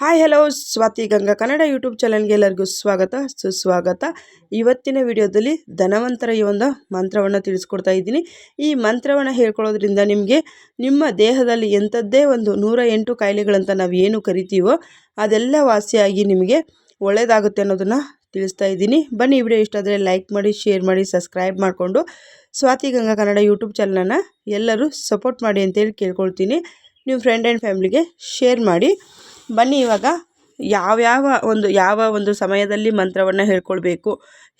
Hi hello, Swati Ganga Kannada YouTube ಚಾನಲ್ಗೆ ಎಲ್ಲರಿಗೂ ಸ್ವಾಗತ. ಸುಸ್ವಾಗತ. ಇವತ್ತಿನ ವಿಡಿಯೋದಲ್ಲಿ ಧನವಂತರ ಈ ಒಂದು ಮಂತ್ರವನ್ನು ತಿಳಿಸ್ಕೊಡ್ತಾ ಇದ್ದೀನಿ. ಈ ಮಂತ್ರವನ್ನು ಹೇಳ್ಕೊಳ್ಳೋದ್ರಿಂದ ನಿಮಗೆ ನಿಮ್ಮ ದೇಹದಲ್ಲಿ ಎಂಥದ್ದೇ ಒಂದು ನೂರ ಎಂಟು ಕಾಯಿಲೆಗಳಂತ ನಾವು ಏನು ಕರಿತೀವೋ ಅದೆಲ್ಲ ವಾಸಿಯಾಗಿ ನಿಮಗೆ ಒಳ್ಳೆಯದಾಗುತ್ತೆ ಅನ್ನೋದನ್ನು ತಿಳಿಸ್ತಾ ಇದ್ದೀನಿ. ಬನ್ನಿ ಈ ವಿಡಿಯೋ ಇಷ್ಟ ಆದರೆ ಲೈಕ್ ಮಾಡಿ, ಶೇರ್ ಮಾಡಿ, ಸಬ್ಸ್ಕ್ರೈಬ್ ಮಾಡಿಕೊಂಡು ಸ್ವಾತಿ ಗಂಗಾ ಕನ್ನಡ ಯೂಟ್ಯೂಬ್ ಚಾನಲನ್ನು ಎಲ್ಲರೂ ಸಪೋರ್ಟ್ ಮಾಡಿ ಅಂತೇಳಿ ಕೇಳ್ಕೊಳ್ತೀನಿ. ನಿಮ್ಮ ಫ್ರೆಂಡ್ ಆ್ಯಂಡ್ ಫ್ಯಾಮ್ಲಿಗೆ ಶೇರ್ ಮಾಡಿ. ಬನ್ನಿ ಇವಾಗ ಯಾವ್ಯಾವ ಒಂದು, ಯಾವ ಒಂದು ಸಮಯದಲ್ಲಿ ಮಂತ್ರವನ್ನು ಹೇಳ್ಕೊಳ್ಬೇಕು,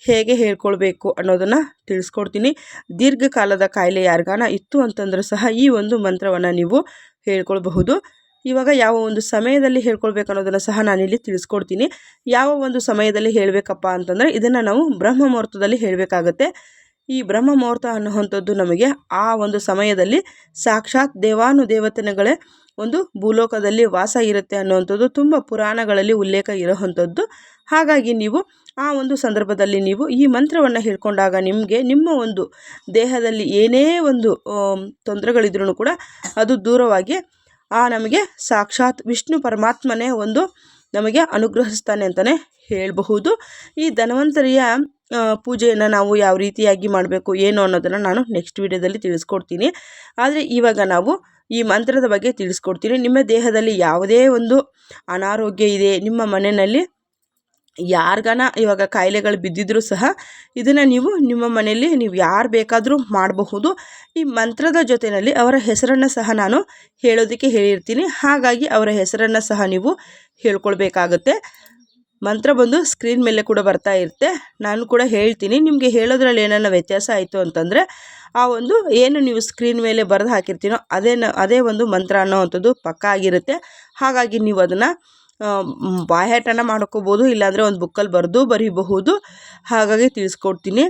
ಹೇಗೆ ಹೇಳ್ಕೊಳ್ಬೇಕು ಅನ್ನೋದನ್ನು ತಿಳಿಸ್ಕೊಡ್ತೀನಿ. ದೀರ್ಘಕಾಲದ ಕಾಯಿಲೆ ಯಾರಿಗಾನ ಇತ್ತು ಅಂತಂದರೂ ಸಹ ಈ ಒಂದು ಮಂತ್ರವನ್ನು ನೀವು ಹೇಳ್ಕೊಳ್ಬಹುದು. ಇವಾಗ ಯಾವ ಒಂದು ಸಮಯದಲ್ಲಿ ಹೇಳ್ಕೊಳ್ಬೇಕು ಅನ್ನೋದನ್ನು ಸಹ ನಾನಿಲ್ಲಿ ತಿಳಿಸ್ಕೊಡ್ತೀನಿ. ಯಾವ ಒಂದು ಸಮಯದಲ್ಲಿ ಹೇಳಬೇಕಪ್ಪ ಅಂತಂದರೆ ಇದನ್ನು ನಾವು ಬ್ರಹ್ಮ ಮುಹೂರ್ತದಲ್ಲಿ ಹೇಳಬೇಕಾಗತ್ತೆ. ಈ ಬ್ರಹ್ಮ ಮುಹೂರ್ತ ಅನ್ನುವಂಥದ್ದು ನಮಗೆ ಆ ಒಂದು ಸಮಯದಲ್ಲಿ ಸಾಕ್ಷಾತ್ ದೇವಾನು ದೇವತೆಗಳೇ ಒಂದು ಭೂಲೋಕದಲ್ಲಿ ವಾಸ ಇರುತ್ತೆ ಅನ್ನುವಂಥದ್ದು ತುಂಬ ಪುರಾಣಗಳಲ್ಲಿ ಉಲ್ಲೇಖ ಇರೋವಂಥದ್ದು. ಹಾಗಾಗಿ ನೀವು ಆ ಒಂದು ಸಂದರ್ಭದಲ್ಲಿ ನೀವು ಈ ಮಂತ್ರವನ್ನು ಹೇಳ್ಕೊಂಡಾಗ ನಿಮಗೆ ನಿಮ್ಮ ಒಂದು ದೇಹದಲ್ಲಿ ಏನೇ ಒಂದು ತೊಂದರೆಗಳಿದ್ರೂ ಕೂಡ ಅದು ದೂರವಾಗಿ ಆ ನಮಗೆ ಸಾಕ್ಷಾತ್ ವಿಷ್ಣು ಪರಮಾತ್ಮನೇ ಒಂದು ನಮಗೆ ಅನುಗ್ರಹಿಸ್ತಾನೆ ಅಂತಲೇ ಹೇಳಬಹುದು. ಈ ಧನ್ವಂತರಿಯ ಪೂಜೆಯನ್ನು ನಾವು ಯಾವ ರೀತಿಯಾಗಿ ಮಾಡಬೇಕು, ಏನು ಅನ್ನೋದನ್ನು ನಾನು ನೆಕ್ಸ್ಟ್ ವಿಡಿಯೋದಲ್ಲಿ ತಿಳಿಸ್ಕೊಡ್ತೀನಿ. ಆದರೆ ಇವಾಗ ನಾವು ಈ ಮಂತ್ರದ ಬಗ್ಗೆ ತಿಳಿಸ್ಕೊಡ್ತೀನಿ. ನಿಮ್ಮ ದೇಹದಲ್ಲಿ ಯಾವುದೇ ಒಂದು ಅನಾರೋಗ್ಯ ಇದೆ, ನಿಮ್ಮ ಮನೆಯಲ್ಲಿ ಯಾರಿಗಾನ ಇವಾಗ ಕಾಯಿಲೆಗಳು ಬಿದ್ದಿದ್ರೂ ಸಹ ಇದನ್ನು ನೀವು ನಿಮ್ಮ ಮನೆಯಲ್ಲಿ ನೀವು ಯಾರು ಬೇಕಾದರೂ ಮಾಡಬಹುದು. ಈ ಮಂತ್ರದ ಜೊತೆಯಲ್ಲಿ ಅವರ ಹೆಸರನ್ನು ಸಹ ನಾನು ಹೇಳೋದಕ್ಕೆ ಹೇಳಿರ್ತೀನಿ. ಹಾಗಾಗಿ ಅವರ ಹೆಸರನ್ನು ಸಹ ನೀವು ಹೇಳ್ಕೊಳ್ಬೇಕಾಗತ್ತೆ. ಮಂತ್ರ ಬಂದು ಸ್ಕ್ರೀನ್ ಮೇಲೆ ಕೂಡ ಬರ್ತಾ ಇರುತ್ತೆ. ನಾನು ಕೂಡ ಹೇಳ್ತೀನಿ. ನಿಮಗೆ ಹೇಳೋದ್ರಲ್ಲಿ ಏನನ್ನ ವ್ಯತ್ಯಾಸ ಆಯಿತು ಅಂತಂದರೆ, ಆ ಒಂದು ಏನು ನೀವು ಸ್ಕ್ರೀನ್ ಮೇಲೆ ಬರೆದು ಹಾಕಿರ್ತೀನೋ ಅದೇ ಅದೇ ಒಂದು ಮಂತ್ರ ಅನ್ನೋವಂಥದ್ದು ಪಕ್ಕ ಆಗಿರುತ್ತೆ. ಹಾಗಾಗಿ ನೀವು ಅದನ್ನು ಬಾಯಾಟನ ಮಾಡ್ಕೋಬೋದು, ಇಲ್ಲಾಂದರೆ ಒಂದು ಬುಕ್ಕಲ್ಲಿ ಬರೆದು ಬರೀಬಹುದು. ಹಾಗಾಗಿ ತಿಳಿಸ್ಕೊಡ್ತೀನಿ.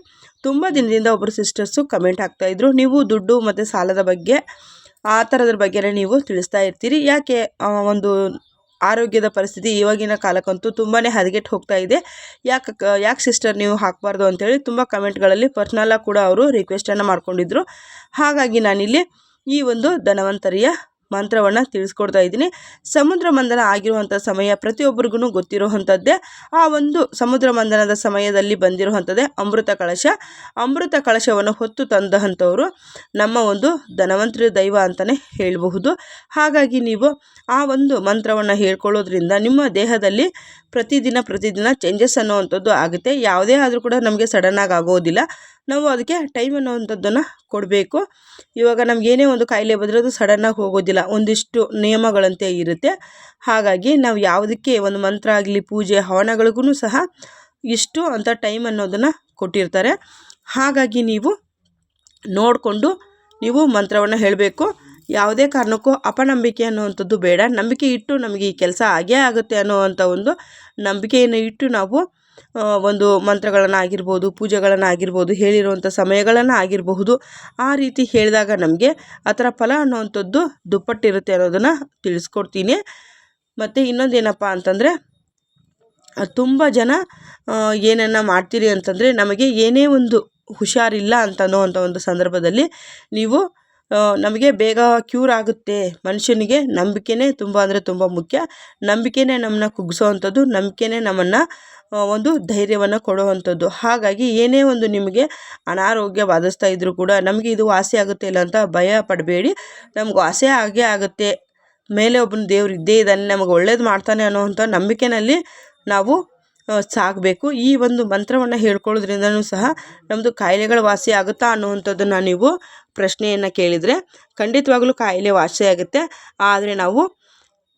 ತುಂಬ ದಿನದಿಂದ ಒಬ್ಬರು ಸಿಸ್ಟರ್ಸು ಕಮೆಂಟ್ ಹಾಕ್ತಾಯಿದ್ರು ನೀವು ದುಡ್ಡು ಮತ್ತು ಸಾಲದ ಬಗ್ಗೆ, ಆ ಥರದ್ರ ಬಗ್ಗೆನೇ ನೀವು ತಿಳಿಸ್ತಾ ಇರ್ತೀರಿ. ಯಾಕೆ ಒಂದು ಆರೋಗ್ಯದ ಪರಿಸ್ಥಿತಿ ಇವಾಗಿನ ಕಾಲಕ್ಕಂತೂ ತುಂಬಾ ಹದಗೆಟ್ಟು ಹೋಗ್ತಾ ಇದೆ. ಯಾಕೆ ಯಾಕೆ ಸಿಸ್ಟರ್ ನೀವು ಹಾಕಬಾರ್ದು ಅಂತೇಳಿ ತುಂಬ ಕಮೆಂಟ್ಗಳಲ್ಲಿ ಪರ್ಸ್ನಲಾಗಿ ಕೂಡ ಅವರು ರಿಕ್ವೆಸ್ಟನ್ನು ಮಾಡ್ಕೊಂಡಿದ್ರು. ಹಾಗಾಗಿ ನಾನಿಲ್ಲಿ ಈ ಒಂದು ಧನವಂತರಿಯ ಮಂತ್ರವನ್ನು ತಿಳಿಸ್ಕೊಡ್ತಾ ಇದ್ದೀನಿ. ಸಮುದ್ರ ಮಂಥನ ಆಗಿರುವಂಥ ಸಮಯ ಪ್ರತಿಯೊಬ್ಬರಿಗೂ ಗೊತ್ತಿರುವಂಥದ್ದೇ ಆ ಒಂದು ಸಮುದ್ರ ಮಂಥನದ ಸಮಯದಲ್ಲಿ ಬಂದಿರುವಂಥದ್ದೇ ಅಮೃತ ಕಳಶ. ಅಮೃತ ಕಳಶವನ್ನು ಹೊತ್ತು ತಂದಂಥವರು ನಮ್ಮ ಒಂದು ಧನವಂತರ ದೈವ ಅಂತಲೇ ಹೇಳಬಹುದು. ಹಾಗಾಗಿ ನೀವು ಆ ಒಂದು ಮಂತ್ರವನ್ನು ಹೇಳ್ಕೊಳ್ಳೋದ್ರಿಂದ ನಿಮ್ಮ ದೇಹದಲ್ಲಿ ಪ್ರತಿದಿನ ಪ್ರತಿದಿನ ಚೇಂಜಸ್ ಅನ್ನುವಂಥದ್ದು ಆಗುತ್ತೆ. ಯಾವುದೇ ಆದರೂ ಕೂಡ ನಮಗೆ ಸಡನ್ನಾಗಿ ಆಗೋದಿಲ್ಲ. ನಾವು ಅದಕ್ಕೆ ಟೈಮ್ ಅನ್ನುವಂಥದ್ದನ್ನು ಕೊಡಬೇಕು. ಇವಾಗ ನಮಗೇನೇ ಒಂದು ಕಾಯಿಲೆ ಬಂದರೆ ಅದು ಸಡನ್ನಾಗಿ ಹೋಗೋದಿಲ್ಲ. ಒಂದಿಷ್ಟು ನಿಯಮಗಳಂತೆ ಇರುತ್ತೆ. ಹಾಗಾಗಿ ನಾವು ಯಾವುದಕ್ಕೆ ಒಂದು ಮಂತ್ರ ಆಗಲಿ, ಪೂಜೆ ಹವನಗಳಿಗೂ ಸಹ ಇಷ್ಟು ಅಂತ ಟೈಮ್ ಅನ್ನೋದನ್ನು ಕೊಟ್ಟಿರ್ತಾರೆ. ಹಾಗಾಗಿ ನೀವು ನೋಡಿಕೊಂಡು ನೀವು ಮಂತ್ರವನ್ನು ಹೇಳಬೇಕು. ಯಾವುದೇ ಕಾರಣಕ್ಕೂ ಅಪನಂಬಿಕೆ ಅನ್ನುವಂಥದ್ದು ಬೇಡ. ನಂಬಿಕೆ ಇಟ್ಟು ನಮಗೆ ಈ ಕೆಲಸ ಆಗೇ ಆಗುತ್ತೆ ಅನ್ನೋವಂಥ ಒಂದು ನಂಬಿಕೆಯನ್ನು ಇಟ್ಟು ನಾವು ಒಂದು ಮಂತ್ರಗಳನ್ನು ಆಗಿರ್ಬೋದು ಪೂಜೆಗಳನ್ನು ಆಗಿರ್ಬೋದು ಹೇಳಿರುವಂಥ ಸಮಯಗಳನ್ನು ಆಗಿರಬಹುದು ಆ ರೀತಿ ಹೇಳಿದಾಗ ನಮಗೆ ಅದರ ಫಲ ಅನ್ನುವಂಥದ್ದು ದುಪ್ಪಟ್ಟಿರುತ್ತೆ ಅನ್ನೋದನ್ನು ತಿಳಿಸ್ಕೊಡ್ತೀನಿ. ಮತ್ತು ಇನ್ನೊಂದು ಏನಪ್ಪ ಅಂತಂದರೆ ತುಂಬ ಜನ ಏನನ್ನ ಮಾಡ್ತೀರಿ ಅಂತಂದರೆ ನಮಗೆ ಏನೇ ಒಂದು ಹುಷಾರಿಲ್ಲ ಅಂತ ಅನ್ನೋವಂಥ ಒಂದು ಸಂದರ್ಭದಲ್ಲಿ ನೀವು ನಮಗೆ ಬೇಗ ಕ್ಯೂರ್ ಆಗುತ್ತೆ ಮನುಷ್ಯನಿಗೆ. ನಂಬಿಕೆನೇ ತುಂಬ ಅಂದರೆ ತುಂಬ ಮುಖ್ಯ. ನಂಬಿಕೆನೇ ನಮ್ಮನ್ನ ಕುಗ್ಸೋವಂಥದ್ದು, ನಂಬಿಕೆನೇ ನಮ್ಮನ್ನು ಒಂದು ಧೈರ್ಯವನ್ನು ಕೊಡುವಂಥದ್ದು. ಹಾಗಾಗಿ ಏನೇ ಒಂದು ನಿಮಗೆ ಅನಾರೋಗ್ಯ ಬಾಧಿಸ್ತಾ ಇದ್ದರೂ ಕೂಡ ನಮಗೆ ಇದು ವಾಸಿ ಆಗುತ್ತೆ ಇಲ್ಲ ಅಂತ ಭಯ ಪಡಬೇಡಿ. ನಮ್ಗೆ ವಾಸಿ ಆಗೇ ಆಗುತ್ತೆ. ಮೇಲೆ ಒಬ್ಬನ ದೇವ್ರು ಇದ್ದೇ ಇದ್ದಾನೆ, ನಮಗೆ ಒಳ್ಳೇದು ಮಾಡ್ತಾನೆ ಅನ್ನೋವಂಥ ನಂಬಿಕೆಯಲ್ಲಿ ನಾವು ಸಾಗಬೇಕು ಈ ಒಂದು ಮಂತ್ರವನ್ನು ಹೇಳ್ಕೊಳ್ಳೋದ್ರಿಂದನೂ ಸಹ ನಮ್ಮದು ಕಾಯಿಲೆಗಳು ವಾಸಿ ಆಗುತ್ತಾ ಅನ್ನುವಂಥದ್ದನ್ನು ನೀವು ಪ್ರಶ್ನೆಯನ್ನು ಕೇಳಿದರೆ ಖಂಡಿತವಾಗಲೂ ಕಾಯಿಲೆ ವಾಸಿ ಆಗುತ್ತೆ. ಆದರೆ ನಾವು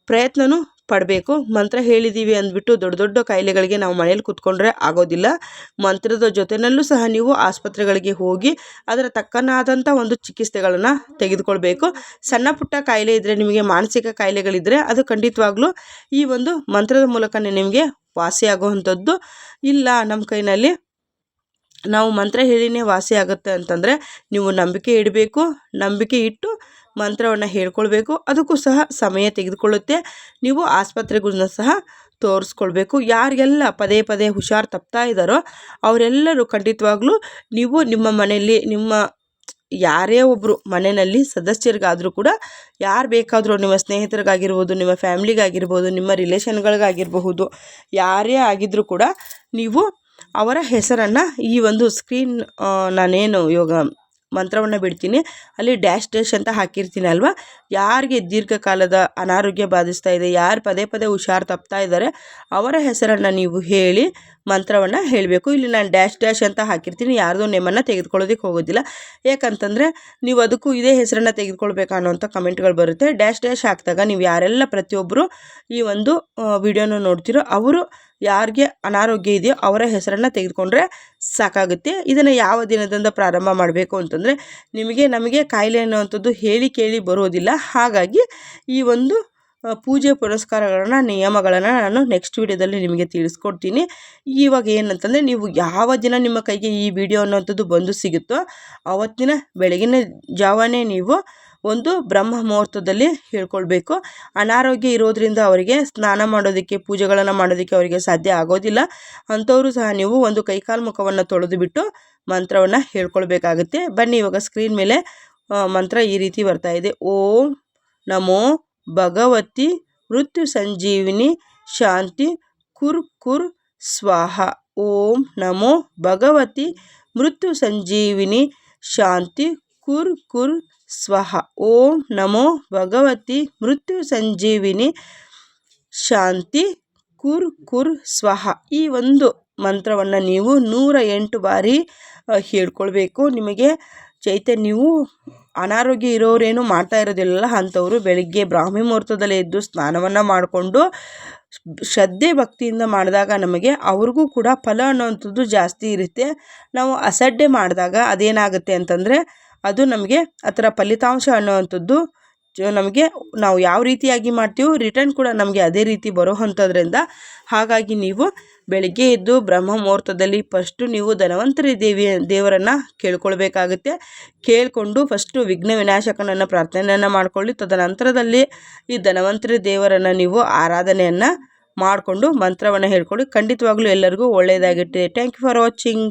ಪ್ರಯತ್ನವೂ ಪಡಬೇಕು. ಮಂತ್ರ ಹೇಳಿದ್ದೀವಿ ಅಂದ್ಬಿಟ್ಟು ದೊಡ್ಡ ದೊಡ್ಡ ಕಾಯಿಲೆಗಳಿಗೆ ನಾವು ಮನೇಲಿ ಕೂತ್ಕೊಂಡ್ರೆ ಆಗೋದಿಲ್ಲ. ಮಂತ್ರದ ಜೊತೆಯಲ್ಲೂ ಸಹ ನೀವು ಆಸ್ಪತ್ರೆಗಳಿಗೆ ಹೋಗಿ ಅದರ ತಕ್ಕನಾದಂಥ ಒಂದು ಚಿಕಿತ್ಸೆಗಳನ್ನು ತೆಗೆದುಕೊಳ್ಬೇಕು. ಸಣ್ಣ ಪುಟ್ಟ ಕಾಯಿಲೆ ಇದ್ದರೆ ನಿಮಗೆ ಮಾನಸಿಕ ಕಾಯಿಲೆಗಳಿದ್ದರೆ ಅದು ಖಂಡಿತವಾಗ್ಲೂ ಈ ಒಂದು ಮಂತ್ರದ ಮೂಲಕನೇ ನಿಮಗೆ ವಾಸಿಯಾಗುವಂಥದ್ದು. ಇಲ್ಲ, ನಮ್ಮ ಕೈನಲ್ಲಿ ನಾವು ಮಂತ್ರ ಹೇಳಿನೇ ವಾಸಿ ಆಗುತ್ತೆ ಅಂತಂದರೆ ನೀವು ನಂಬಿಕೆ ಇಡಬೇಕು, ನಂಬಿಕೆ ಇಟ್ಟು ಮಂತ್ರವನ್ನು ಹೇಳ್ಕೊಳ್ಬೇಕು. ಅದಕ್ಕೂ ಸಹ ಸಮಯ ತೆಗೆದುಕೊಳ್ಳುತ್ತೆ. ನೀವು ಆಸ್ಪತ್ರೆಗಳನ್ನ ಸಹ ತೋರಿಸ್ಕೊಳ್ಬೇಕು. ಯಾರಿಗೆಲ್ಲ ಪದೇ ಪದೇ ಹುಷಾರು ತಪ್ತಾ ಇದ್ದಾರೋ ಅವರೆಲ್ಲರೂ ಖಂಡಿತವಾಗ್ಲೂ ನೀವು ನಿಮ್ಮ ಮನೆಯಲ್ಲಿ ನಿಮ್ಮ ಯಾರೇ ಒಬ್ಬರು ಮನೆಯಲ್ಲಿ ಸದಸ್ಯರಿಗಾದರೂ ಕೂಡ ಯಾರು ಬೇಕಾದರೂ ನಿಮ್ಮ ಸ್ನೇಹಿತರಿಗಾಗಿರ್ಬೋದು, ನಿಮ್ಮ ಫ್ಯಾಮ್ಲಿಗಾಗಿರ್ಬೋದು, ನಿಮ್ಮ ರಿಲೇಷನ್ಗಳಿಗಾಗಿರಬಹುದು, ಯಾರೇ ಆಗಿದ್ದರೂ ಕೂಡ ನೀವು ಅವರ ಹೆಸರನ್ನು ಈ ಒಂದು ಸ್ಕ್ರೀನ್ ನಾನೇನು ಇವಾಗ ಮಂತ್ರವನ್ನು ಬಿಡ್ತೀನಿ. ಅಲ್ಲಿ ಡ್ಯಾಶ್ ಡ್ಯಾಶ್ ಅಂತ ಹಾಕಿರ್ತೀನಿ ಅಲ್ವಾ? ಯಾರಿಗೆ ದೀರ್ಘಕಾಲದ ಅನಾರೋಗ್ಯ ಬಾಧಿಸ್ತಾ ಇದೆ, ಯಾರು ಪದೇ ಪದೇ ಹುಷಾರು ತಪ್ತಾ ಇದ್ದಾರೆ, ಅವರ ಹೆಸರನ್ನು ನೀವು ಹೇಳಿ ಮಂತ್ರವನ್ನು ಹೇಳಬೇಕು. ಇಲ್ಲಿ ನಾನು ಡ್ಯಾಶ್ ಡ್ಯಾಶ್ ಅಂತ ಹಾಕಿರ್ತೀನಿ, ಯಾರ್ದೋ ನೇಮನ್ನು ತೆಗೆದುಕೊಳ್ಳೋದಕ್ಕೆ ಹೋಗೋದಿಲ್ಲ. ಯಾಕಂತಂದರೆ ನೀವು ಅದಕ್ಕೂ ಇದೇ ಹೆಸರನ್ನು ತೆಗೆದುಕೊಳ್ಬೇಕು ಅನ್ನೋಂಥ ಕಮೆಂಟ್ಗಳು ಬರುತ್ತೆ. ಡ್ಯಾಶ್ ಡ್ಯಾಶ್ ಹಾಕಿದಾಗ ನೀವು ಯಾರೆಲ್ಲ ಪ್ರತಿಯೊಬ್ಬರು ಈ ಒಂದು ವಿಡಿಯೋನ ನೋಡ್ತಿರೋ, ಅವರು ಯಾರಿಗೆ ಅನಾರೋಗ್ಯ ಇದೆಯೋ ಅವರ ಹೆಸರನ್ನು ತೆಗೆದುಕೊಂಡ್ರೆ ಸಾಕಾಗುತ್ತೆ. ಇದನ್ನು ಯಾವ ದಿನದಿಂದ ಪ್ರಾರಂಭ ಮಾಡಬೇಕು ಅಂತಂದರೆ ನಿಮಗೆ ನಮಗೆ ಕಾಯಿಲೆ ಅನ್ನುವಂಥದ್ದು ಹೇಳಿ ಕೇಳಿ ಬರೋದಿಲ್ಲ. ಹಾಗಾಗಿ ಈ ಒಂದು ಪೂಜೆ ಪುರಸ್ಕಾರಗಳನ್ನು, ನಿಯಮಗಳನ್ನು ನಾನು ನೆಕ್ಸ್ಟ್ ವಿಡಿಯೋದಲ್ಲಿ ನಿಮಗೆ ತಿಳಿಸ್ಕೊಡ್ತೀನಿ. ಇವಾಗ ಏನಂತಂದರೆ ನೀವು ಯಾವ ದಿನ ನಿಮ್ಮ ಕೈಗೆ ಈ ವಿಡಿಯೋ ಅನ್ನೋಂಥದ್ದು ಬಂದು ಸಿಗುತ್ತೋ ಆವತ್ತಿನ ಬೆಳಗಿನ ಜಾವನೇ ನೀವು ಒಂದು ಬ್ರಹ್ಮ ಮುಹೂರ್ತದಲ್ಲಿ ಹೇಳ್ಕೊಳ್ಬೇಕು. ಅನಾರೋಗ್ಯ ಇರೋದರಿಂದ ಅವರಿಗೆ ಸ್ನಾನ ಮಾಡೋದಕ್ಕೆ, ಪೂಜೆಗಳನ್ನು ಮಾಡೋದಕ್ಕೆ ಅವರಿಗೆ ಸಾಧ್ಯ ಆಗೋದಿಲ್ಲ. ಅಂಥವರು ಸಹ ನೀವು ಒಂದು ಕೈಕಾಲು ಮುಖವನ್ನು ತೊಳೆದು ಬಿಟ್ಟು ಮಂತ್ರವನ್ನು ಹೇಳ್ಕೊಳ್ಬೇಕಾಗುತ್ತೆ. ಬನ್ನಿ ಇವಾಗ ಸ್ಕ್ರೀನ್ ಮೇಲೆ ಮಂತ್ರ ಈ ರೀತಿ ಬರ್ತಾ ಇದೆ. ಓಂ ನಮೋ ಭಗವತಿ ಮೃತ್ಯು ಸಂಜೀವಿನಿ ಶಾಂತಿ ಕುರ್ ಕುರ್ ಸ್ವಾಹ. ಓಂ ನಮೋ ಭಗವತಿ ಮೃತ್ಯು ಸಂಜೀವಿನಿ ಶಾಂತಿ ಕುರ್ ಕುರ್ ಸ್ವಹ. ಓಂ ನಮೋ ಭಗವತಿ ಮೃತ್ಯು ಸಂಜೀವಿನಿ ಶಾಂತಿ ಕುರ್ ಕುರ್ ಸ್ವಹ. ಈ ಒಂದು ಮಂತ್ರವನ್ನು ನೀವು ನೂರ ಎಂಟು ಬಾರಿ ಹೇಳ್ಕೊಳ್ಬೇಕು. ನಿಮಗೆ ಚೈತನ್ಯವು ಅನಾರೋಗ್ಯ ಇರೋರೇನು ಮಾಡ್ತಾ ಇರೋದಿಲ್ಲ ಅಂಥವರು ಬೆಳಿಗ್ಗೆ ಬ್ರಾಹ್ಮಿ ಮುಹೂರ್ತದಲ್ಲೇ ಎದ್ದು ಸ್ನಾನವನ್ನು ಮಾಡಿಕೊಂಡು, ಶ್ರದ್ಧೆ ಭಕ್ತಿಯಿಂದ ಮಾಡಿದಾಗ ನಮಗೆ ಅವ್ರಿಗೂ ಕೂಡ ಫಲ ಅನ್ನೋವಂಥದ್ದು ಜಾಸ್ತಿ ಇರುತ್ತೆ. ನಾವು ಅಸಡ್ಡೆ ಮಾಡಿದಾಗ ಅದೇನಾಗುತ್ತೆ ಅಂತಂದರೆ ಅದು ನಮಗೆ ಅದರ ಫಲಿತಾಂಶ ಅನ್ನುವಂಥದ್ದು ನಮಗೆ ನಾವು ಯಾವ ರೀತಿಯಾಗಿ ಮಾಡ್ತೀವೋ ರಿಟರ್ನ್ ಕೂಡ ನಮಗೆ ಅದೇ ರೀತಿ ಬರೋ ಹಾಗಾಗಿ ನೀವು ಬೆಳಗ್ಗೆ ಎದ್ದು ಬ್ರಹ್ಮ ಮುಹೂರ್ತದಲ್ಲಿ ಫಸ್ಟು ನೀವು ಧನವಂತರಿ ದೇವಿ ದೇವರನ್ನು ಕೇಳ್ಕೊಳ್ಬೇಕಾಗುತ್ತೆ. ಕೇಳಿಕೊಂಡು ಫಸ್ಟು ವಿಘ್ನ ವಿನಾಶಕನನ್ನು ಪ್ರಾರ್ಥನೆಯನ್ನು ಮಾಡಿಕೊಳ್ಳಿ. ತದನಂತರದಲ್ಲಿ ಈ ಧನವಂತರಿ ದೇವರನ್ನು ನೀವು ಆರಾಧನೆಯನ್ನು ಮಾಡಿಕೊಂಡು ಮಂತ್ರವನ್ನು ಹೇಳ್ಕೊಳ್ಳಿ. ಖಂಡಿತವಾಗ್ಲೂ ಎಲ್ಲರಿಗೂ ಒಳ್ಳೆಯದಾಗಿರ್ತದೆ ಥ್ಯಾಂಕ್ ಯು ಫಾರ್ ವಾಚಿಂಗ್